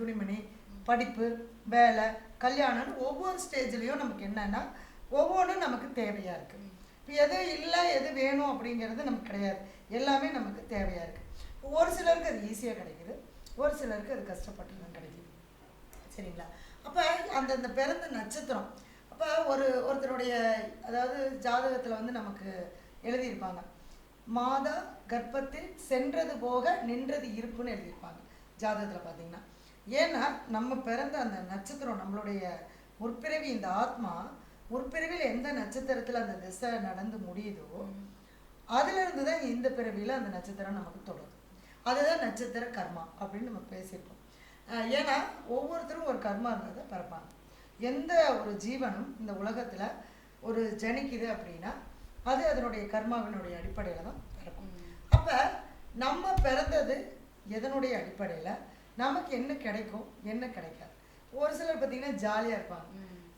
துணிமணி படிப்பு வேலை கல்யாணம்னு ஒவ்வொரு ஸ்டேஜ்லேயும் நமக்கு என்னென்னா ஒவ்வொன்றும் நமக்கு தேவையாக இருக்குது இப்போ எது இல்லை எது வேணும் அப்படிங்கிறது நமக்கு கிடையாது. எல்லாமே நமக்கு தேவையாக இருக்குது ஒரு சிலருக்கு அது ஈஸியாக கிடைக்குது. ஒரு சிலருக்கு அது கஷ்டப்பட்டு தான் கிடைக்குது. சரிங்களா? அப்போ அந்தந்த பிறந்த நட்சத்திரம். அப்போ ஒரு ஒருத்தருடைய அதாவது ஜாதகத்தில் வந்து நமக்கு எழுதியிருப்பாங்க. மாதா கர்ப்பத்தில் சென்றது போக நின்றது இருப்புன்னு எழுதியிருப்பாங்க. ஜாதகத்தில் பார்த்தீங்கன்னா ஏன்னா நம்ம பிறந்த அந்த நட்சத்திரம் நம்மளுடைய முற்பிறவி இந்த ஆத்மா முற்பிறவியில் எந்த நட்சத்திரத்தில் அந்த திசை நடந்து முடியுதோ அதிலிருந்து தான் இந்த பிறவியில் அந்த நட்சத்திரம் நமக்கு தொடரும். அதுதான் நட்சத்திர கர்மா அப்படின்னு நம்ம பேசியிருக்கோம் ஏன்னா ஒவ்வொருத்தரும் ஒரு கர்மா இருந்ததை பிறப்பாங்க. எந்த ஒரு ஜீவனும் இந்த உலகத்தில் ஒரு ஜனிக்குது அப்படின்னா அது அதனுடைய கர்மாவினுடைய அடிப்படையில் தான் பிறக்கும். அப்போ நம்ம பிறந்தது எதனுடைய அடிப்படையில்? நமக்கு என்ன கிடைக்கும் என்ன கிடைக்காது. ஒரு சிலர் பார்த்தீங்கன்னா ஜாலியாக இருப்பாங்க.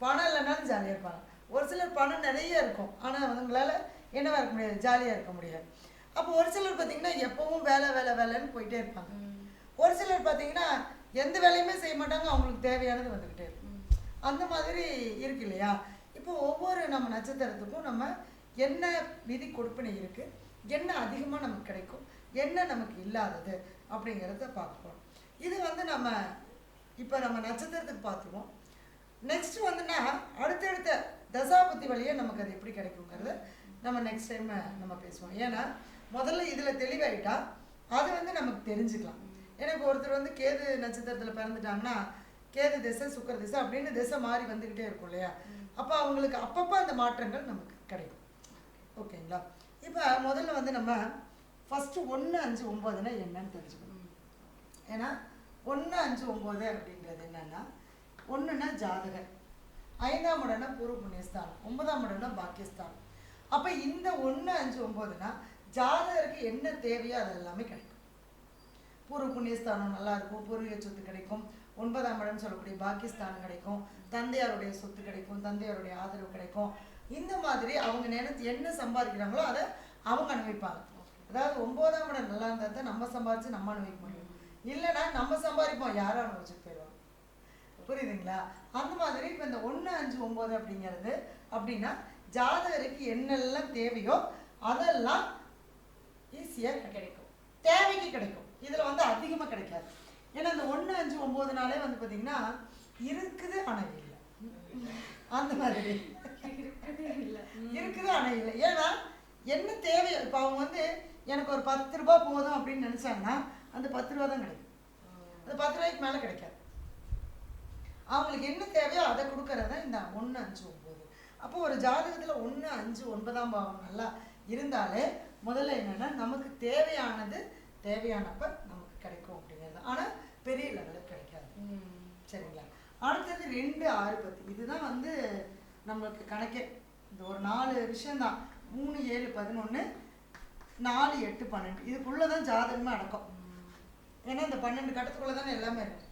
பணம் இல்லைனாலும் ஜாலியாக இருப்பாங்க. ஒரு சிலர் பணம் நிறைய இருக்கும். ஆனால் அவங்களால என்னவா இருக்க முடியாது ஜாலியாக இருக்க முடியாது. அப்போ ஒரு சிலர் பார்த்தீங்கன்னா எப்பவும் வேலை வேலை வேலைன்னு போயிட்டே இருப்பாங்க. ஒரு சிலர் பார்த்தீங்கன்னா எந்த வேலையுமே செய்ய மாட்டாங்க அவங்களுக்கு தேவையானது வந்துக்கிட்டே இருக்கும். அந்த மாதிரி இருக்கு இல்லையா? இப்போ ஒவ்வொரு நம்ம நட்சத்திரத்துக்கும் நம்ம என்ன விதி கொடுப்பினை இருக்குது என்ன அதிகமாக நமக்கு கிடைக்கும்? என்ன நமக்கு இல்லாதது? அப்படிங்கிறத பார்க்க இது வந்து நம்ம இப்போ நம்ம நட்சத்திரத்துக்கு பார்த்துருவோம் நெக்ஸ்ட் வந்துன்னா அடுத்தடுத்த தசாபுத்தி வழியே நமக்கு அது எப்படி கிடைக்குங்கிறது நம்ம நெக்ஸ்ட் டைம் நம்ம பேசுவோம். ஏன்னா முதல்ல இதில் தெளிவாயிட்டா அது வந்து நமக்கு தெரிஞ்சுக்கலாம். எனக்கு ஒருத்தர் வந்து கேது நட்சத்திரத்தில் பிறந்துட்டாங்கன்னா கேது திசை சுக்கர திசை அப்படின்னு திசை மாறி வந்துக்கிட்டே இருக்கும் இல்லையா? அப்போ அவங்களுக்கு அப்பப்போ அந்த மாற்றங்கள் நமக்கு கிடைக்கும். ஓகேங்களா? இப்போ முதல்ல வந்து நம்ம ஃபஸ்ட்டு ஒன்று அஞ்சு ஒம்பதுனா என்னன்னு தெரிஞ்சுக்கணும். ஏன்னா ஒன்று அஞ்சு ஒம்பது அப்படின்றது என்னென்னா ஒன்றுனா ஜாதகர். ஐந்தாம் இடம்னா பூர்வ புண்ணியஸ்தானம். ஒன்பதாம் இடம்னா பாக்கியஸ்தானம். அப்போ இந்த ஒன்று அஞ்சு ஒம்போதுனா ஜாதகருக்கு என்ன தேவையோ அது எல்லாமே கிடைக்கும். பூர்வ புண்ணியஸ்தானம் நல்லா இருக்கும். பூர்வீக சொத்து கிடைக்கும். ஒன்பதாம் இடம் சொல்லக்கூடிய பாக்கியஸ்தானம் கிடைக்கும். தந்தையாருடைய சொத்து கிடைக்கும். தந்தையாருடைய ஆதரவு கிடைக்கும். இந்த மாதிரி அவங்க நினைத்து என்ன சம்பாதிக்கிறாங்களோ அதை அவங்க அனுபவிப்பாங்க. அதாவது ஒன்பதாம் இடம் நல்லா இருந்தால் தான் நம்ம சம்பாதிச்சு நம்ம அனுபவிக்க முடியும். இல்லைன்னா நம்ம சம்பாதிப்போம். யாரும் அனுபவிச்சுட்டு போயிடுவாங்க? புரியுதுங்களா? அந்த மாதிரி இப்போ இந்த ஒன்று அஞ்சு ஒம்பது அப்படிங்கிறது அப்படின்னா ஜாதகருக்கு என்னெல்லாம் தேவையோ அதெல்லாம் ஈஸியாக கிடைக்கும். தேவைக்கு கிடைக்கும். இதில் வந்து அதிகமாக கிடைக்காது. ஏன்னா இந்த ஒன்று அஞ்சு ஒம்பது நாளே வந்து பார்த்தீங்கன்னா இருக்குது ஆனால் இல்லை. அந்த மாதிரி. இருக்குது ஆனால் இல்லை. ஏன்னா என்ன தேவையோ இப்போ அவங்க வந்து எனக்கு ஒரு பத்து ரூபா போதும் அப்படின்னு நினச்சாங்கன்னா அந்த பத்து ரூபா தான் கிடைக்கும். அந்த பத்து ரூபாய்க்கு மேலே கிடைக்காது. அவங்களுக்கு என்ன தேவையோ அதை கொடுக்கறது தான் இந்த ஒன்று அஞ்சு ஒம்பது அப்போ ஒரு ஜாதகத்தில் ஒன்று அஞ்சு ஒன்பதாம் பாவம் நல்லா இருந்தாலே முதல்ல என்னன்னா நமக்கு தேவையானது தேவையானப்ப நமக்கு கிடைக்கும் அப்படிங்கிறது. ஆனால் பெரிய லெவலில் கிடைக்காது. சரிங்களா? அடுத்தது ரெண்டு ஆறு பத்து. இதுதான் வந்து நம்மளுக்கு கணக்கே. இந்த ஒரு நாலு விஷயம்தான். மூணு ஏழு பதினொன்று நாலு எட்டு பன்னெண்டு. இதுக்குள்ளே தான் ஜாதகமே அடக்கம். ஏன்னா இந்த பன்னெண்டு கட்டத்துக்குள்ளே தானே எல்லாமே இருக்கு.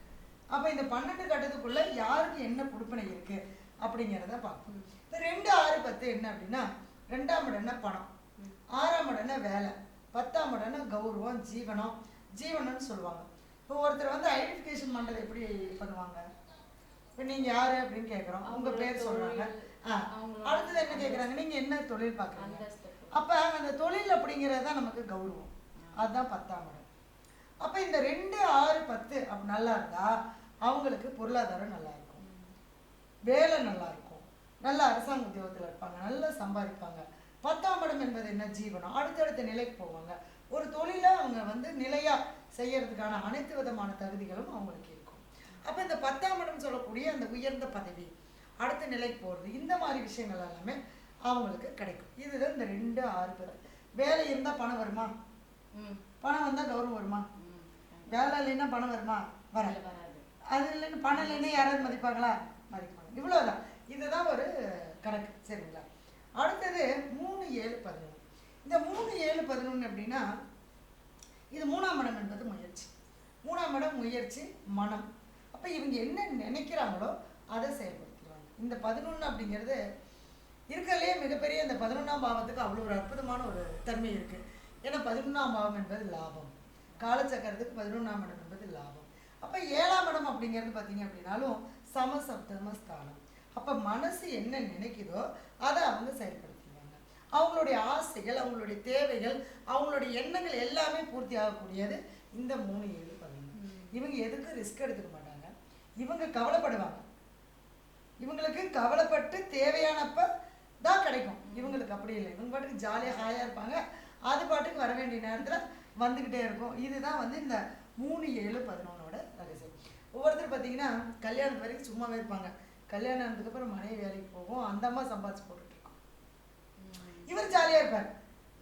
அப்போ இந்த பன்னெண்டு கட்டத்துக்குள்ளே யாருக்கு என்ன கொடுப்பனை இருக்கு அப்படிங்கிறத பார்ப்போம். இந்த ரெண்டு ஆறு பத்து என்ன அப்படின்னா ரெண்டாம் இடம்னா பணம் ஆறாம் இடம்னா வேலை பத்தாம் இடம்னா கௌரவம் ஜீவனம் ஜீவனம்னு சொல்லுவாங்க. இப்போ ஒருத்தர் வந்து ஐடென்டிஃபிகேஷன் பண்ணுறது எப்படி பண்ணுவாங்க? இப்போ நீங்கள் யார் அப்படின்னு கேட்குறோம் உங்கள் பேர் சொல்கிறாங்க ஆ அடுத்தது என்ன கேட்குறாங்க நீங்கள் என்ன தொழில் பார்க்குறீங்க? அப்போ அந்த தொழில் அப்படிங்கிறது தான் நமக்கு கௌரவம். அதுதான் பத்தாம் இடம். அப்போ இந்த ரெண்டு ஆறு பத்து அப்படி நல்லா இருந்தா அவங்களுக்கு பொருளாதாரம் நல்லா இருக்கும். வேலை நல்லா இருக்கும். நல்ல அரசாங்க உத்தியோகத்தில் இருப்பாங்க. நல்லா சம்பாதிப்பாங்க. பத்தாம் இடம் என்பது என்ன? ஜீவனம். அடுத்தடுத்த நிலைக்கு போவாங்க. ஒரு தொழிலை அவங்க வந்து நிலையா செய்யறதுக்கான அனைத்து விதமான தகுதிகளும் அவங்களுக்கு இருக்கும். அப்போ இந்த பத்தாம் இடம் சொல்லக்கூடிய அந்த உயர்ந்த பதவி அடுத்த நிலைக்கு போகிறது இந்த மாதிரி விஷயங்கள் எல்லாமே அவங்களுக்கு கிடைக்கும். இதுதான் இந்த ரெண்டு ஆறு பேர். வேலை இருந்தால் பணம் வருமா? பணம் வந்தால் கௌரவம் வருமா? வேலை இல்லைன்னா பணம் வருமா? வராது. அது இல்லைன்னு பணம் இல்லைன்னா யாராவது மதிப்பாங்களா? மதிப்பாங்க. இவ்வளோதான் இதுதான் ஒரு கணக்கு. சரிங்களா? அடுத்தது மூணு ஏழு பதினொன்று இந்த மூணு ஏழு பதினொன்று அப்படின்னா இது மூணாம் இடம் என்பது முயற்சி. மூணாம் இடம் முயற்சி மனம். அப்போ இவங்க என்ன நினைக்கிறாங்களோ அதை செயல்படுத்துவாங்க இந்த பதினொன்று அப்படிங்கிறது இருக்கிறதுலே மிகப்பெரிய இந்த பதினொன்றாம் பாவத்துக்கு அவ்வளோ ஒரு அற்புதமான ஒரு தன்மை இருக்குது ஏன்னா பதினொன்றாம் பாவம் என்பது லாபம். காலச்சக்கரத்துக்கு பதினொன்றாம் இடம் என்பது லாபம். அப்போ ஏழாம் இடம் அப்படிங்கிறது பார்த்தீங்க அப்படின்னாலும் சமசப்தம ஸ்தானம் அப்போ மனசு என்ன நினைக்குதோ அதை அவங்க செயல்படுத்திடுவாங்க. அவங்களுடைய ஆசைகள் அவங்களுடைய தேவைகள் அவங்களுடைய எண்ணங்கள் எல்லாமே பூர்த்தி ஆகக்கூடியது இந்த மூணு ஏழு பதினொன்று இவங்க எதுக்கும் ரிஸ்க் எடுத்துக்க மாட்டாங்க? இவங்க கவலைப்படுவாங்க. இவங்களுக்கு கவலைப்பட்டு தேவையானப்ப தான் கிடைக்கும். இவங்களுக்கு அப்படி இல்லை. இவங்க பாட்டுக்கு ஜாலியாக ஹாயாக இருப்பாங்க. அது பாட்டுக்கு வர வேண்டிய நேரத்தில் வந்துக்கிட்டே இருக்கும். இதுதான் வந்து இந்த மூணு ஏழு பதினொன்னோட ரகசியம். ஒவ்வொருத்தர் பார்த்தீங்கன்னா கல்யாணத்து வரைக்கும் சும்மாவே இருப்பாங்க. கல்யாணம் ஆனதுக்கப்புறம் மனைவி வேலைக்கு போகும். அந்த அம்மா சம்பாதிச்சு போட்டுட்ருக்கோம் இவர் ஜாலியாக இருப்பார்.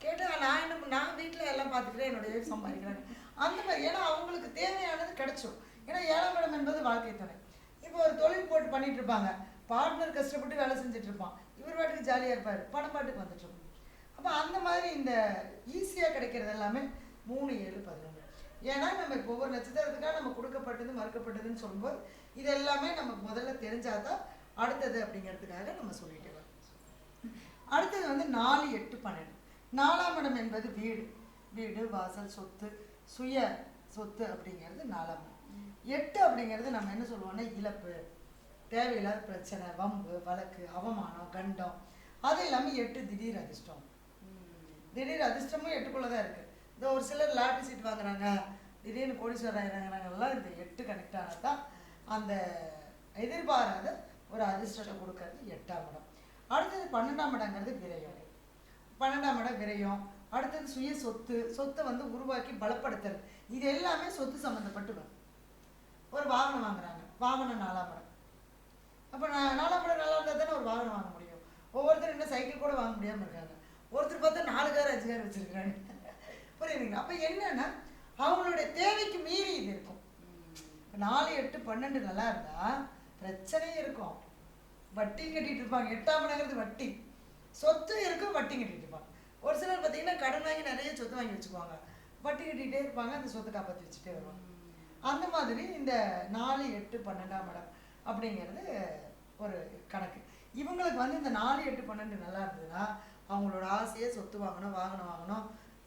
கேட்டால் நான் என்ன நான் வீட்டில் எல்லாம் பார்த்துக்கிறேன். என்னுடைய wife சம்பாதிக்கிறாங்க. அந்த மாதிரி. ஏன்னா அவங்களுக்கு தேவையானது கிடைச்சும் ஏன்னா ஏழாம் இடம் என்பது வாழ்க்கை துணை. இப்போ ஒரு தொழில் போட்டு பண்ணிட்டு இருப்பாங்க. பார்ட்னர் கஷ்டப்பட்டு வேலை செஞ்சுட்டு இருப்பான். இவர் பாட்டுக்கு ஜாலியாக இருப்பார். பணம் பாட்டுக்கு வந்துட்டு அப்போ அந்த மாதிரி இந்த ஈஸியாக கிடைக்கிறது எல்லாமே மூணு ஏழு பதினொன்று ஏன்னா நம்ம இப்போ ஒவ்வொரு நட்சத்திரத்துக்காக நம்ம கொடுக்கப்பட்டது மறுக்கப்பட்டதுன்னு சொல்லும்போது இது எல்லாமே நமக்கு முதல்ல தெரிஞ்சாதான் அடுத்தது அப்படிங்கிறதுக்காக நம்ம சொல்லிட்டு வரோம். அடுத்தது வந்து நாலு எட்டு பன்னெண்டு. நாலாம் இடம் என்பது வீடு. வீடு வாசல் சொத்து சுய சொத்து அப்படிங்கிறது நாலாம் இடம். எட்டு அப்படிங்கிறது நம்ம என்ன சொல்லுவோம்னா இழப்பு தேவையில்லாத பிரச்சனை வம்பு வழக்கு அவமானம் கண்டம். அது இல்லாமல் எட்டு திடீர் அதிர்ஷ்டம். திடீர் அதிர்ஷ்டமும் எட்டுக்குள்ளே தான் இருக்குது இந்த ஒரு சிலர் லாட்டரி சீட் வாங்குறாங்க. திடீர்னு கோடீஸ்வரர் ஆகிறாங்கிறாங்கலாம் இந்த எட்டு கனெக்ட் ஆனால் தான். அந்த எதிர்பாராத ஒரு அதிர்ஷ்டத்தை கொடுக்கறது எட்டாம் இடம். அடுத்தது பன்னெண்டாம் இடங்கிறது விரயம் பன்னெண்டாம் இடம் விரயம். அடுத்தது சுய சொத்து. சொத்தை வந்து உருவாக்கி பலப்படுத்துறது. இது எல்லாமே சொத்து சம்மந்தப்பட்டு வரும். ஒரு வாகனம் வாங்குறாங்க. வாகனம் நாலாம் இடம். அப்போ நான் நாலாம் இடம் நல்லா இருந்தால் தானே ஒரு வாகனம் வாங்க முடியும். ஒவ்வொருத்தரும் என்ன சைக்கிள் கூட வாங்க முடியாமல் இருக்காங்க. ஒருத்தர் பார்த்தா நாலு கார் அஞ்சு கார் வச்சிருக்காங்க புரியுதுங்களா? அப்போ என்னன்னா அவங்களுடைய தேவைக்கு மீறி இது இருக்கும். நாலு எட்டு பன்னெண்டு நல்லா இருந்தா பிரச்சனையும் இருக்கும். வட்டி கட்டிட்டு இருப்பாங்க. எட்டாம் இடங்கிறது வட்டி. சொத்து இருக்கும் வட்டி கட்டிட்டு இருப்பாங்க. ஒரு சிலர் பார்த்தீங்கன்னா கடன் வாங்கி நிறைய சொத்து வாங்கி வச்சுக்குவாங்க. வட்டி கட்டிகிட்டே இருப்பாங்க அந்த சொத்தை காப்பாற்றி வச்சுட்டே வருவாங்க. அந்த மாதிரி இந்த நாலு எட்டு பன்னெண்டாம் இடம் அப்படிங்கிறது ஒரு கணக்கு. இவங்களுக்கு வந்து இந்த நாலு எட்டு பன்னெண்டு நல்லா இருந்ததுன்னா அவங்களோட ஆசையை சொத்து வாங்கணும் வாகனம் வாங்கணும்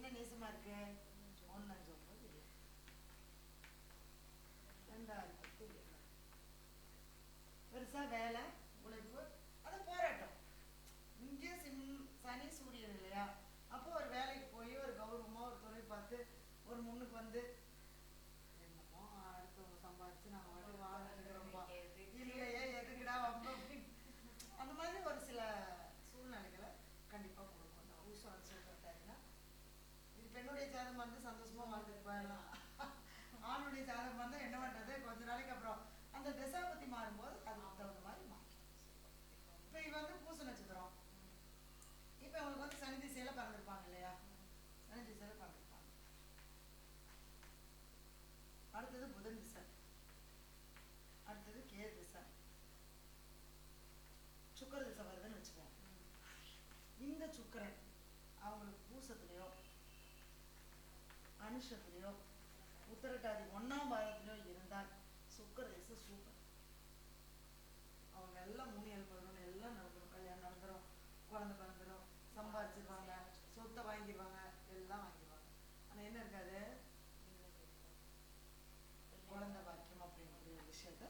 என்ன நேசமாக இருக்கு? ஒன்பது பெருசா வேலை உழைப்பு அது போராட்டம். இங்கே சிம் சனி சூரியன் இல்லையா? அப்போ ஒரு வேலைக்கு போய் ஒரு கௌரவமா ஒரு தொழில் பார்த்து ஒரு முன்னுக்கு வந்து என்னமோ அடுத்தவங்க சம்பாதிச்சு வாழ்ந்துருக்கிறோம்பா இல்லையே எதுக்குடா வம்பு. அந்த மாதிரி ஒரு சில சூழ்நிலைகளை கண்டிப்பா கொடுக்கும். அந்த ஊசம் இது பெண்ணுடைய ஜாதகம் வந்து சந்தோஷமா வாழ்ந்துட்டு போயிடலாம். ஆணுடைய ஜாதகம் வந்து என்ன பண்றது? கொஞ்ச நாளைக்கு அப்புறம். அந்த திசாபதி மாறும்போது அதுக்கு தகுந்த மாதிரி மாறும். இப்போ இவ வந்து பூச நட்சத்திரம். இப்போ அவங்களுக்கு வந்து சனி திசையில பறந்துருப்பாங்க இல்லையா? சனி திசையில பறந்துருப்பாங்க. அடுத்தது புதன் திசை. அடுத்தது கே திசை. சுக்கர திசை வருதுன்னு வச்சுக்கோங்க. இந்த சுக்கரன் மனுஷத்துலேயோ உத்தரட்டாதி ஒன்றாம் பாதத்திலயோ இருந்தால் சுக்கர தசை சூப்பர். அவங்க எல்லாம் முன்னேறி போயிடணும் எல்லாம் நடக்கணும். கல்யாணம் நடந்துடும் குழந்தை பிறந்துடும் சம்பாதிச்சிருவாங்க சொத்தை வாங்கிடுவாங்க எல்லாம் வாங்கிடுவாங்க ஆனா என்ன இருக்காது? குழந்தை பாக்கியம் ஒரு விஷயத்த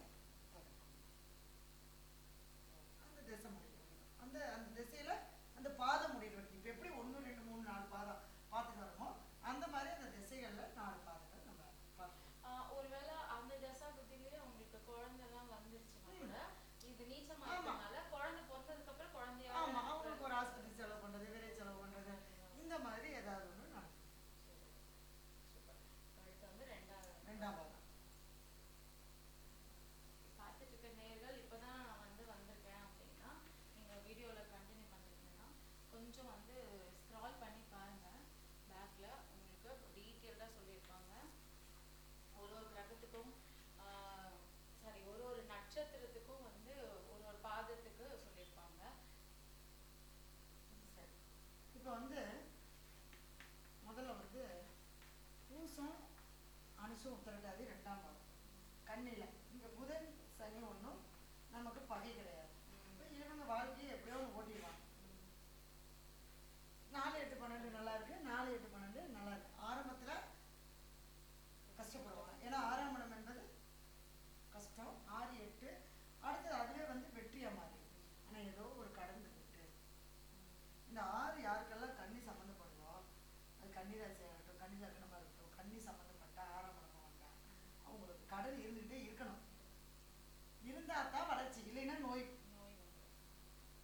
அந்த தேசம் அந்த அந்த வந்திருக்கேன் அப்படின்னா நீங்கள் வீடியோவில் கண்டினியூ பண்ணிருந்தீங்கன்னா கொஞ்சம் வந்து ஸ்க்ரால் பண்ணி பாருங்கள் பேக்கில் உங்களுக்கு டீட்டெயில்டாக சொல்லியிருப்பாங்க. ஒரு ஒரு கிரகத்துக்கும் சாரி ஒரு ஒரு நட்சத்திரத்துக்கும் வந்து ஒரு ஒரு பாதத்துக்கு சொல்லியிருப்பாங்க. சரி. இப்போ வந்து முதல்ல வந்து பூசம் அனுசம் உத்தரட்டாதி ரெண்டாம் பாவம் கண்ணில். இங்கே புதன் சனி ஒன்றும் நமக்கு பகை கிடையாது. இவங்க வாழ்க்கையை எப்படியோ ஒன்று நாலு எட்டு பன்னெண்டு நல்லா இருக்கு. நாலு எட்டு பன்னெண்டு நல்லா இருக்கு. ஆரம்பத்தில் கஷ்டப்படுவாங்க. ஏன்னா ஆறாம் இடம் என்பது கஷ்டம். ஆறு எட்டு. அடுத்தது அதுவே வந்து வெற்றியாக மாறி ஆனால் ஏதோ ஒரு கடந்து விட்டு இந்த ஆறு யாருக்கெல்லாம் கண்ணி சம்மந்தப்படுதோ அது கன்னி ஆகட்டும் இருக்கட்டும் கன்னி லக்னமாக இருக்கட்டும் கன்னி சம்மந்தப்பட்ட ஆறாம் இடமா வந்தா அவங்களுக்கு இருந்துகிட்டே இருக்கணும். இருந்தால் தான் வளர்ச்சி இல்லைன்னா நோய். நோய்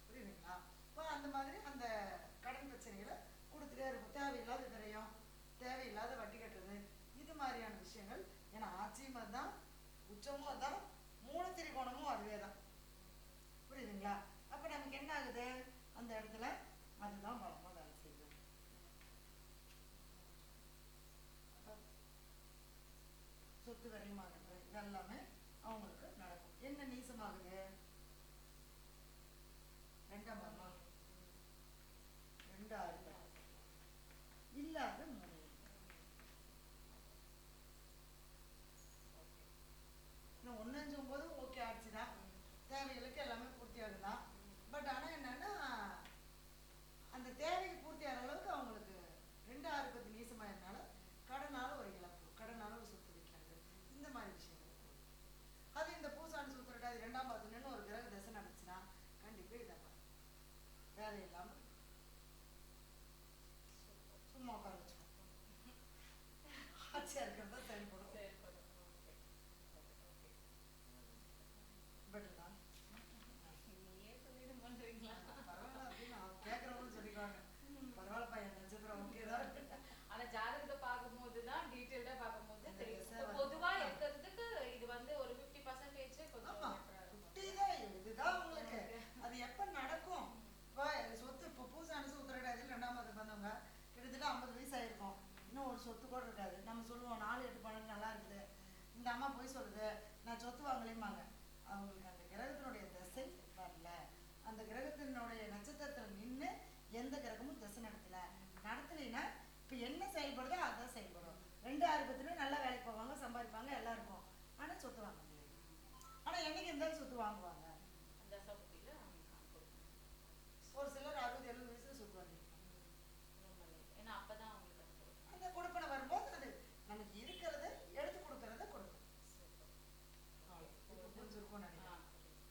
புரியுதுங்களா? இப்போ அந்த மாதிரி அந்த கடன் பிரச்சனைகளை கொடுத்துட்டே இருக்கும். தேவையில்லாத விரயம் தேவையில்லாத வட்டி கட்டுறது இது மாதிரியான விஷயங்கள். ஏன்னா ஆட்சியும் அதுதான் உச்சமும் அதுதான் மூணு திரிகோணமும் அதுவே தான் புரியுதுங்களா? அப்போ நமக்கு என்ன ஆகுது? அந்த இடத்துல அதுதான் பலமாக வேலை செய்யுது. சொத்து வரையுமாக இதெல்லாமே அவங்களுக்கு நடக்கும். என்ன நீசமாகுது? ரெண்டாம் பர்மா ரெண்டாவது இல்லாத மூணு இன்னும் ஒன்று அஞ்சு ஒம்பது ஓகே ஆச்சுதான் தேவைகளுக்கு எல்லாமே பூர்த்தி ஆகுதான் பட் ஆனால் என்னன்னா அந்த தேவைக்கு பூர்த்தி ஆகிற அளவுக்கு அவங்களுக்கு ரெண்டு ஆறு பத்து நீசமாக இருந்தாலும் கடனால ஒரு இழப்பு கடனால ஒரு சொத்து வைக்கிறது இந்த மாதிரி விஷயங்கள் இருக்கு. அது இந்த பூசாண்டு சுத்திரட்டா அது ரெண்டாம் பாதத்துலன்னு ஒரு கிரக தசை நடந்துச்சுன்னா கண்டிப்பாக இதை பாரு. வேலை இல்லாமல் சும்மா உட்கார வச்சுக்கோ ஆட்சியாக இருக்கிறதா செயல்படும் செயல்படும் ஓகே ஓகே பெட்டர் தான் நீயே சொல்லிடு பண்றீங்களா பரவாயில்ல அப்படின்னு அவங்க கேட்குறவங்களும் சொல்லிக்குவாங்க பரவாயில்லப்பா என் நட்சத்திரம் ஓகே தான் ஆனா ஜாதகத்தை பார்க்கும்போது தான் டீடைல்டா பார்க்கும்போது அந்த தெரியும் திசை இப்ப வந்து- பொதுவா இருக்கிறதுக்கு இது வந்து ஒரு 50% பர்சன்டேஜ் கொஞ்சம் ஆமா better ஆ இருக்கும். குட்டி தான் இதுதான் உங்களுக்கு அது எப்ப நடக்கும் இப்போ சொத்து இப்போ பூசை அனுசு உத்தரடாது ரெண்டாம் மாதம் வந்தவங்க கிட்டத்தட்ட ஐம்பது வயசு ஆயிருக்கும் இன்னும் ஒரு சொத்து கூட இருக்காது. நம்ம சொல்லுவோம் நாலு எட்டு பன்னெண்டு நல்லா இருக்குது. இந்த அம்மா போய் சொல்லுது நான் சொத்து வாங்கலையுமாங்க அவங்களுக்கு அந்த கிரகத்தினுடைய திசை வரல. அந்த கிரகத்தினுடைய நட்சத்திரத்தில் நின்று எந்த கிரகமும் திசை நடத்தல. நடத்தலைன்னா இப்போ என்ன செயல்படுதோ அதான் செயல்படும். ரெண்டு ஆறு நல்லா வேலைக்கு போவாங்க சம்பாதிப்பாங்க எல்லாம் இருக்கும். ஆனால் சொத்து வாங்க முடியாது ஆனால் என்னைக்கு இருந்தாலும் சொத்து வாங்குவாங்க அந்த சபுத்தில கொடுக்கணும் ஒரு சிலர் அறுபது எழுபது வயசுல சொத்து வாங்கிருப்பாங்க ரொம்ப நல்லது. ஏன்னா அப்பதான் அவங்களுக்கு அது கொடுக்கும். அந்த கொடுப்பனை வரும்போது அது நமக்கு இருக்கிறத எடுத்து கொடுக்கறத கொடுக்கும் Super. அவ்வளோ. இப்போ புரிஞ்சிருக்கும்னு ஆ, நினைக்கிறேன்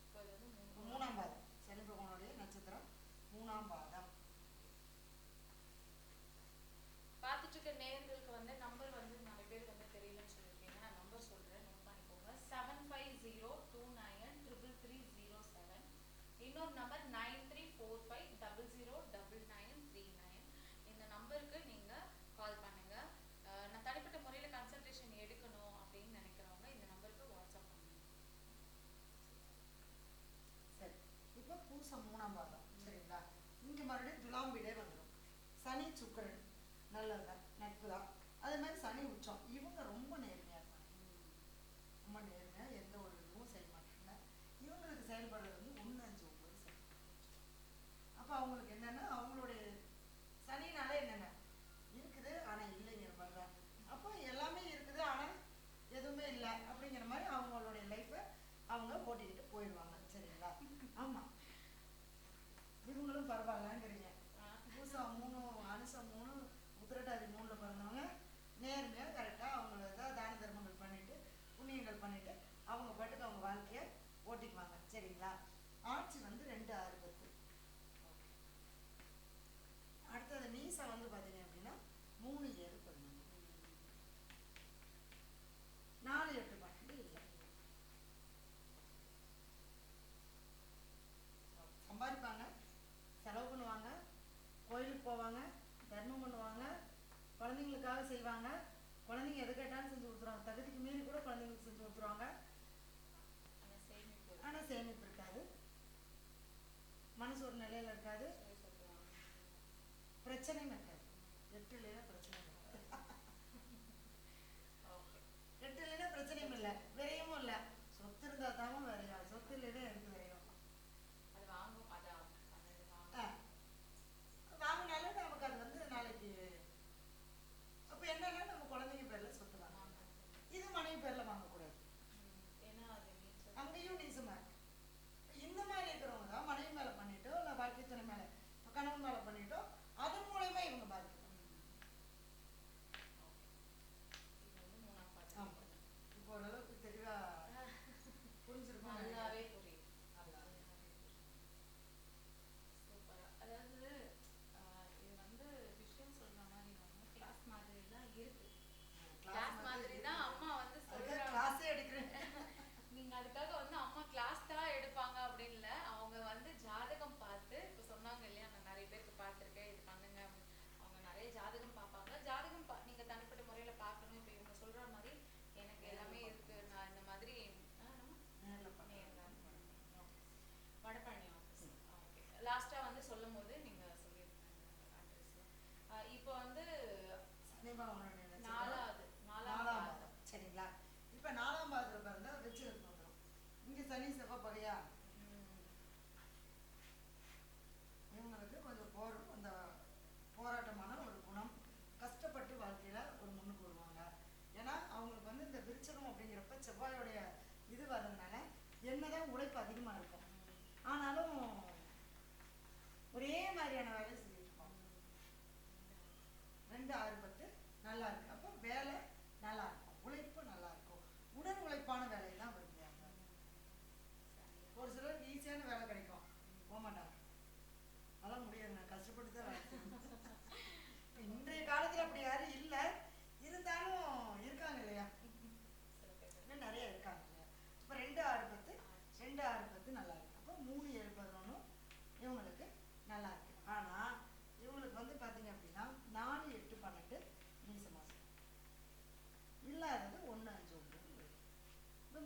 இப்போ இது வந்து மூணு- மூணாம் பாதம் சனி பகவானுடைய நட்சத்திரம் மூணாம் பாதம் பார்த்துட்டு இருக்க நேயர்களுக்கு வந்து நம்பர் வந்து நிறைய பேர் வந்து தெரியலன்னு சொல்லியிருக்கீங்க நான் நம்பர் சொல்றேன் நோட் பண்ணிக்கோங்க seven five zero two nine triple three zero seven இன்னொரு number nine three four five double zero double nine three nine இந்த நம்பருக்கு நீங்க கால் பண்ணுங்க அஹ் நான் தனிப்பட்ட முறையில் கன்சல்டேஷன் எடுக்கணும் அப்படின்னு நினைக்கிறவங்க இந்த நம்பருக்கு வாட்ஸ்அப் பண்ணுங்க சரி இப்போ பூசம் மூணாம் பாதம் சரிங்களா இங்கே மறுபடியும் துலாம் வீடே வந்துடும் சனி சுக்கிரன். நல்லதுதான். நட்பு தான் அதே மாதிரி சனி உச்சம். இவங்க ரொம்ப நேர்மையாக இருப்பாங்க. ரொம்ப நேர்மையாக எந்த ஒரு இதுவும் செய்ய மாட்டாங்க. இவங்களுக்கு செயல்படுறது வந்து ஒன்று அஞ்சு ஒம்பது சனி. அப்போ அவங்களுக்கு என்னென்னா அவங்களுடைய சனினாலே என்னென்ன? இருக்குது. ஆனால் இல்லைங்கிற மாதிரி தான் அப்போ எல்லாமே இருக்குது. ஆனால் எதுவுமே இல்லை அப்படிங்கிற மாதிரி அவங்களுடைய லைஃப்பை அவங்க ஓட்டிக்கிட்டு போயிடுவாங்க. சரிங்களா? ஆமாம் இவங்களும் பரவாயில்லங்கிறீங்க. பிரச்சனை மெத்தட் ஜெப்டில் பிரச்சனை செவ்வாயோடைய இது வர்றதுனால என்னதான் உழைப்பு அதிகமாக இருக்கும். ஆனாலும் ஒரே மாதிரியான வேலை செஞ்சுருக்கோம் ரெண்டு ஆறு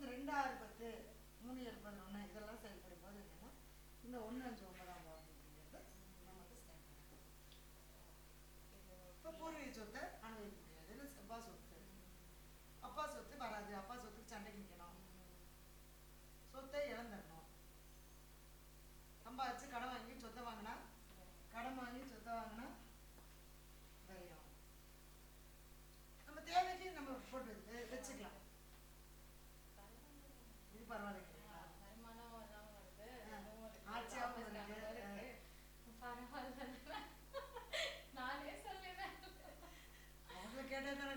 இந்த ரெண்டு பத்து மூணு எண்பது ஒன்று இதெல்லாம் செயல்படும் போது என்னென்னா இந்த ஒன்று அஞ்சு ஒன்பதாம் பாவம் அப்படிங்கிறது நமக்கு ஸ்டாண்ட் பண்ணும் இப்போ பூர்வீக சொத்தை என்னன்னா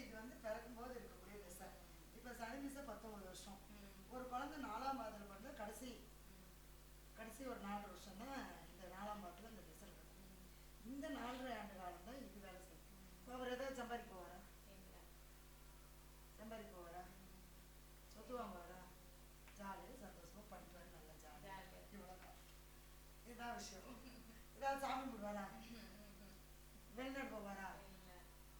இது வந்து பிறக்கும் போது இருக்கக்கூடிய விசை. இப்போ சனி பத்தொன்பது வருஷம். ஒரு குழந்தை நாலாம் பாதத்தில் பிறந்து கடைசி கடைசி ஒரு நாலு வருஷம் இந்த நாலாம் பாதத்தில் இந்த விசை இருக்கும் இந்த நாலரை ஆண்டு காலம் இது வேலை செய்யும். இப்போ அவர் ஏதாவது சம்பாதிக்க போவாரா சம்பாதிக்க போவாரா சொத்து வாங்குவாரா? ஜாலியாக சந்தோஷமாக ஜாலியாக இவ்வளோ இதுதான் விஷயம். ஏதாவது சாமி கும்பிடுவாரா வெளிநாடு போவாரா?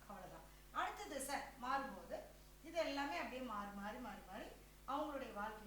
அவ்வளோதான் அடுத்த திசை மாறும்போது இது எல்லாமே அப்படியே மாறி மாறி மாறி மாறி அவங்களுடைய வாழ்க்கை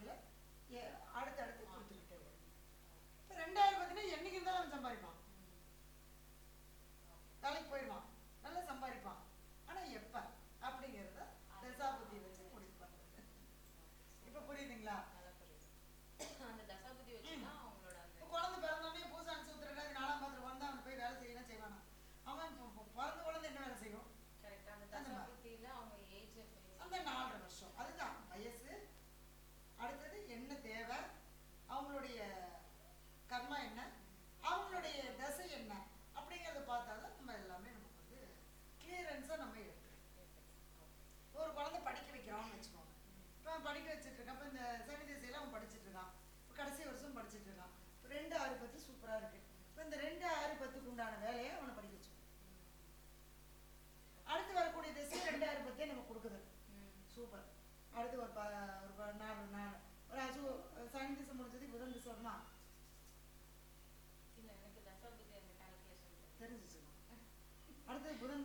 அடுத்தது புதன்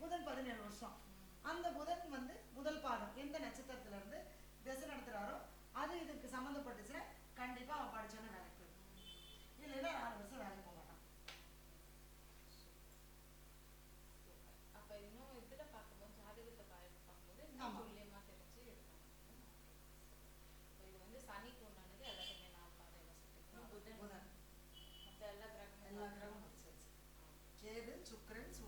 புதன் பதினேழு வருஷம். அந்த புதன் வந்து முதல் பாதம் எந்த நட்சத்திரத்துல இருந்து திசை நடத்துறாரோ அது இதுக்கு சம்மந்தப்பட்டு українців